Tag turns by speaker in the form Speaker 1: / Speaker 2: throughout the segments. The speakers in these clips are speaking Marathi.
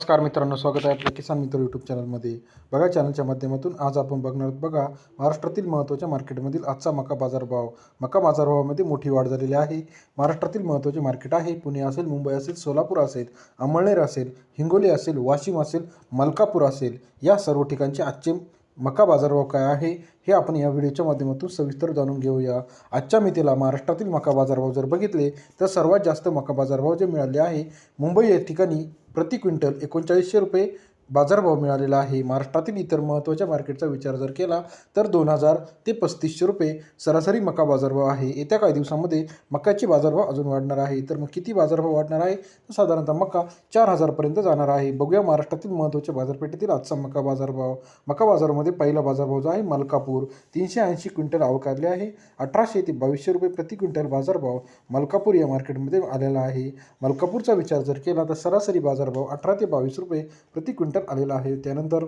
Speaker 1: नमस्कार मित्रांनो स्वागत आहे आपल्या किसान मित्र यूट्यूब चॅनलमध्ये बघा चॅनलच्या माध्यमातून आज आपण बघणार आहोत बघा महाराष्ट्रातील महत्त्वाच्या मार्केटमधील आजचा मका बाजारभाव मका बाजारभावामध्ये मोठी वाढ झालेली आहे. महाराष्ट्रातील महत्त्वाचे मार्केट आहे. पुणे असेल मुंबई असेल सोलापूर असेल अमळनेर असेल हिंगोली असेल वाशिम असेल मलकापूर असेल या सर्व ठिकाणचे आजचे मका बाजारभाव काय आहे हे आपण या व्हिडिओच्या माध्यमातून सविस्तर जाणून घेऊया. आजच्या मितीला महाराष्ट्रातील मका बाजारभाव जर बघितले तर सर्वात जास्त मका बाजारभाव जे मिळाले आहे मुंबई या ठिकाणी प्रति क्विंटल एकोणचाळीसशे रुपये बाजारभाव मिळालेला आहे. महाराष्ट्रातील इतर महत्त्वाच्या मार्केटचा विचार जर केला तर दोन हजार ते पस्तीसशे रुपये सरासरी मका बाजारभाव आहे. येत्या काही दिवसामध्ये मकाचे बाजारभाव अजून वाढणार आहे. तर मग किती बाजारभाव वाढणार आहे? तर साधारणतः मका चार हजारपर्यंत जाणार आहे. बघूया महाराष्ट्रातील महत्त्वाच्या बाजारपेठेतील आजचा मका बाजारभाव. मका बाजारामध्ये पहिला बाजारभाव जो आहे मलकापूर. तीनशे ऐंशी क्विंटल आवकारले आहे. अठराशे ते बावीसशे रुपये प्रति क्विंटल बाजारभाव मलकापूर या मार्केटमध्ये आलेला आहे. मलकापूरचा विचार जर केला तर सरासरी बाजारभाव अठरा ते बावीस रुपये प्रति क्विंटल आलेला आहे. त्यानंतर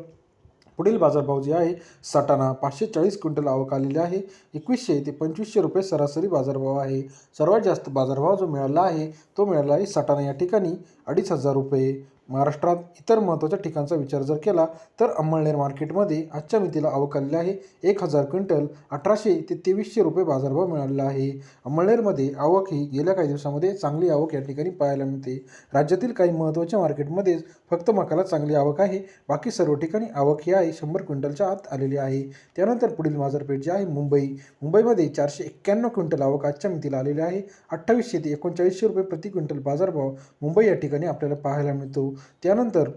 Speaker 1: पुढील बाजारभाव जे आहे सटाणा पाचशे चाळीस क्विंटल आवक आलेली आहे. एकवीसशे ते पंचवीसशे रुपये सरासरी बाजारभाव आहे. सर्वात जास्त बाजारभाव जो मिळाला आहे तो मिळाला आहे सटाणा या ठिकाणी अडीच हजार रुपये. महाराष्ट्रात इतर महत्त्वाच्या ठिकाणचा विचार जर केला तर अंमळनेर मार्केटमध्ये आजच्या मितीला आवक आलेली आहे. एक हजार क्विंटल अठराशे ते तेवीसशे रुपये बाजारभाव मिळालेला आहे. अंमळनेरमध्ये आवक ही गेल्या काही दिवसामध्ये चांगली आवक या ठिकाणी पाहायला मिळते. राज्यातील काही महत्त्वाच्या मार्केटमध्येच फक्त मकाला चांगली आवक आहे. बाकी सर्व ठिकाणी आवक ही आहे. शंभर क्विंटलच्या आत आलेली आहे. त्यानंतर पुढील बाजारपेठ जी आहे मुंबई. मुंबईमध्ये चारशे एक्क्याण्णव क्विंटल आवक आजच्या मितीला आलेली आहे. अठ्ठावीसशे ते एकोणचाळीसशे रुपये प्रति क्विंटल बाजारभाव मुंबई या ठिकाणी आपल्याला पाहायला मिळतो. त्यानंतर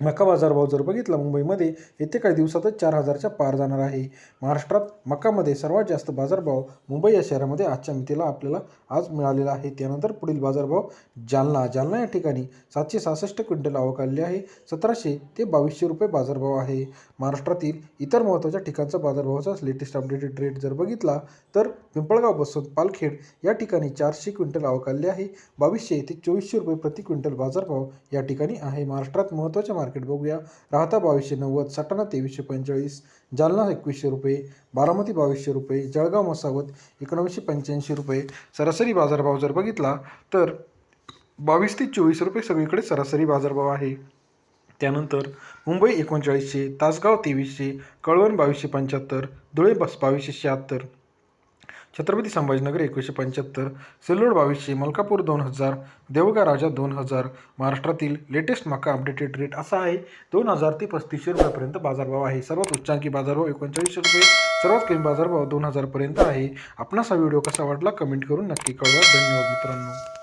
Speaker 1: मका बाजारभाव जर बघितला मुंबईमध्ये येथे काही दिवसातच चार हजारच्या पार जाणार आहे. महाराष्ट्रात मकामध्ये सर्वात जास्त बाजारभाव मुंबई या शहरामध्ये आजच्या मितीला आपल्याला आज मिळालेला आहे. त्यानंतर पुढील बाजारभाव जालना. जालना या ठिकाणी सातशे सहासष्ट क्विंटल आवक आलेली आहे. सतराशे ते बावीसशे रुपये बाजारभाव आहे. महाराष्ट्रातील इतर महत्त्वाच्या ठिकाणचा बाजारभावाचा लेटेस्ट अपडेटेड रेट जर बघितला तर पिंपळगाव बसून पालखेड या ठिकाणी चारशे क्विंटल आवक आलेली आहे. बावीसशे ते चोवीसशे रुपये प्रति क्विंटल बाजारभाव या ठिकाणी आहे. महाराष्ट्रात महत्त्वाच्या मार्केट बघूया. राहता बावीसशे नव्वद सटाणा तेवीसशे पंचेचाळीस जालना एकवीसशे रुपये बारामती बावीसशे रुपये जळगाव मसावत एकोणवीसशे पंच्याऐंशी रुपये. सरासरी बाजारभाव जर बघितला तर बावीस ते चोवीस रुपये सगळीकडे सरासरी बाजारभाव आहे. त्यानंतर मुंबई एकोणचाळीसशे तासगाव तेवीसशे कळवण बावीसशे पंच्याहत्तर धुळे बस बावीसशे शहात्तर. छत्रपती संभाजीनगर एकोणीसशे पंच्याहत्तर सिल्लोड बावीसशे मलकापूर दोन हजार देवगा राजा दोन हजार महाराष्ट्रातील लेटेस्ट मका अपडेटेड रेट असा आहे. दोन हजार ते पस्तीसशे रुपयापर्यंत बाजारभाव आहे. सर्वात उच्चांकी बाजारभाव एकोणचाळीसशे रुपये सर्वात कमी बाजारभाव दोन हजारपर्यंत आहे. आपणास हा व्हिडिओ कसा वाटला कमेंट करून नक्की कळवा. धन्यवाद मित्रांनो.